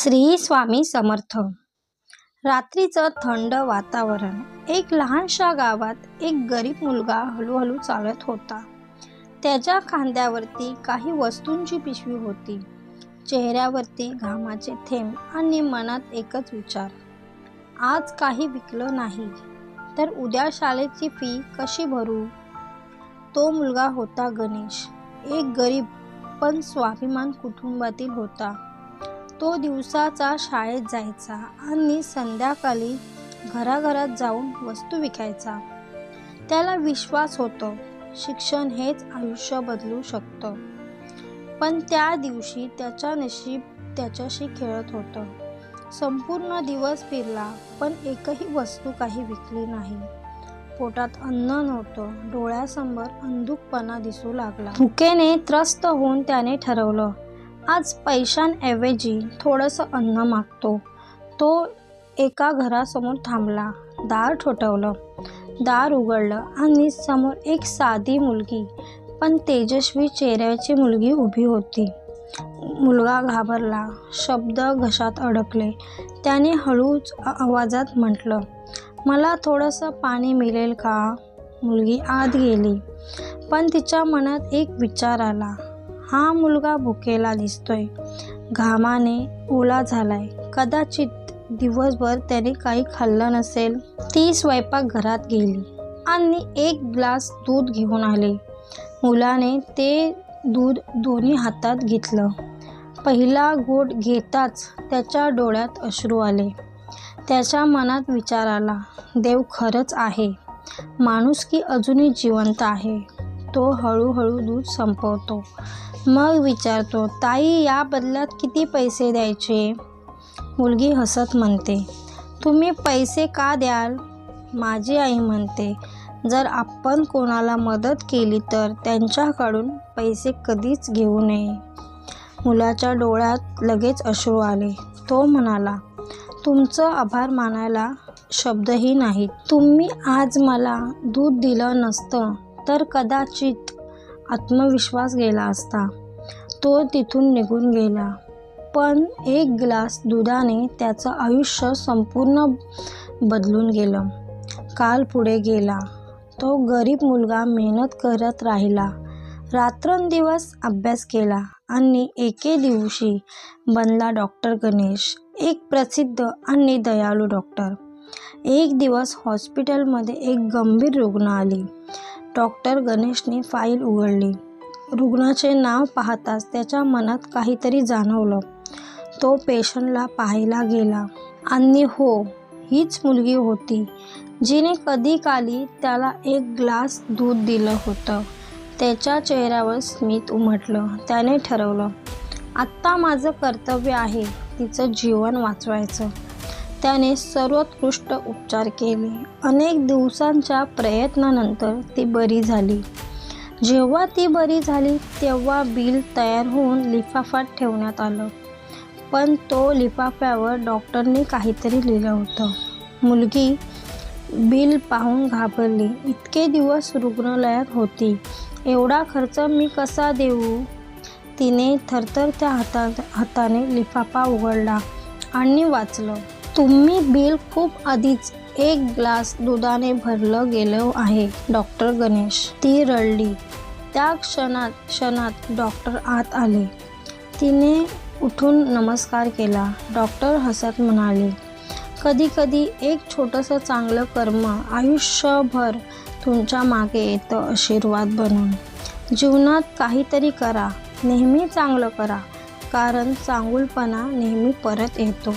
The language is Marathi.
श्री स्वामी समर्थ. रात्रीचं थंड वातावरण. एक लहानशा गावात एक गरीब मुलगा हळूहळू चालत होता. त्याच्या खांद्यावरती काही वस्तूंची पिशवी होती. चेहऱ्यावरती घामाचे थेंब आणि मनात एकच विचार. आज काही विकलं नाही. तर उद्या शाळेची फी कशी भरू? तो मुलगा होता गणेश. एक गरीब पण स्वाभिमान कुटुंबातील होता. तो दिवसाचा शाळेत जायचा आणि संध्याकाळी घराघरात जाऊन वस्तू विकायचा. त्याला विश्वास होतो शिक्षण हेच आयुष्य बदलू शकतं. पण त्या दिवशी त्याचा नशीब त्याच्याशी खेळत होतं. संपूर्ण दिवस फिरला पण एकही वस्तू काही विकली नाही. पोटात अन्न नव्हतं डोळ्यासमोर अंधुकपणा दिसू लागला. भुकेने त्रस्त होऊन त्याने ठरवलं आज पैशांऐवजी थोडंसं अन्न मागतो. तो एका घरासमोर थांबला. दार ठोठवलं. दार उघडलं आणि समोर एक साधी मुलगी पण तेजस्वी चेहऱ्याची मुलगी उभी होती. मुलगा घाबरला. शब्द घशात अडकले. त्याने हळूच आवाजात म्हटलं मला थोडंसं पाणी मिळेल का? मुलगी आत गेली. पण तिच्या मनात एक विचार आला. हा मुलगा भुकेला दिसतोय. घामाने ओला झालाय. कदाचित दिवसभर त्याने काही खाल्लं नसेल. ती स्वयंपाकघरात गेली आणि एक ग्लास दूध घेऊन आले. मुलाने ते दूध दोन्ही हातात घेतलं. पहिला घोट घेताच त्याच्या डोळ्यात अश्रू आले. त्याच्या मनात विचार आला देव खरंच आहे. माणूस की अजूनही जिवंत आहे. तो हळूहळू दूध संपवतो. मग विचारतो ताई या बदल्यात किती पैसे द्यायचे? मुलगी हसत म्हणते तुम्ही पैसे का द्याल? माझी आई म्हणते जर आपण कोणाला मदत केली तर त्यांच्याकडून पैसे कधीच घेऊ नये. मुलाच्या डोळ्यात लगेच अश्रू आले. तो म्हणाला तुमचं आभार मानायला शब्दही नाही तुम्ही आज मला दूध दिलं नसतं तर कदाचित आत्मविश्वास गेला असता. तो तिथून निघून गेला. पण एक ग्लास दुधाने त्याचं आयुष्य संपूर्ण बदलून गेलं. काल पुढे गेला. तो गरीब मुलगा मेहनत करत राहिला. रात्रंदिवस अभ्यास केला आणि एके दिवशी बनला डॉक्टर गणेश एक प्रसिद्ध आणि दयाळू डॉक्टर. एक दिवस हॉस्पिटलमध्ये एक गंभीर रुग्ण आली. डॉक्टर गणेशने फाईल उघडली. रुग्णाचे नाव पाहताच त्याच्या मनात काहीतरी जाणवलं. तो पेशंटला पाहायला गेला. आणि हो हीच मुलगी होती जिने कधी काली त्याला एक ग्लास दूध दिलं होतं. त्याच्या चेहऱ्यावर स्मित उमटलं. त्याने ठरवलं आत्ता माझं कर्तव्य आहे तिचं जीवन वाचवायचं. त्याने सर्वोत्कृष्ट उपचार केले. अनेक दिवसांच्या प्रयत्नानंतर ती बरी झाली. जेव्हा ती बरी झाली तेव्हा बिल तयार होऊन लिफाफात ठेवण्यात आलं. पण तो लिफाफ्यावर डॉक्टरने काहीतरी लिहिलं होतं. मुलगी बिल पाहून घाबरली. इतके दिवस रुग्णालयात होती. एवढा खर्च मी कसा देऊ? तिने थरथरत्या हाता हाताने लिफाफा उघडला आणि वाचलं तुम्ही बिल खूप आधीच एक ग्लास दुधाने भरलं गेलं आहे डॉक्टर गणेश. ती रडली. त्या क्षणात क्षणात डॉक्टर आत आले. तिने उठून नमस्कार केला. डॉक्टर हसत म्हणाले कधीकधी एक छोटंसं चांगलं कर्म आयुष्यभर तुमच्या मागे येतं आशीर्वाद बनून. जीवनात काहीतरी करा नेहमी चांगलं करा कारण चांगुलपणा नेहमी परत येतो.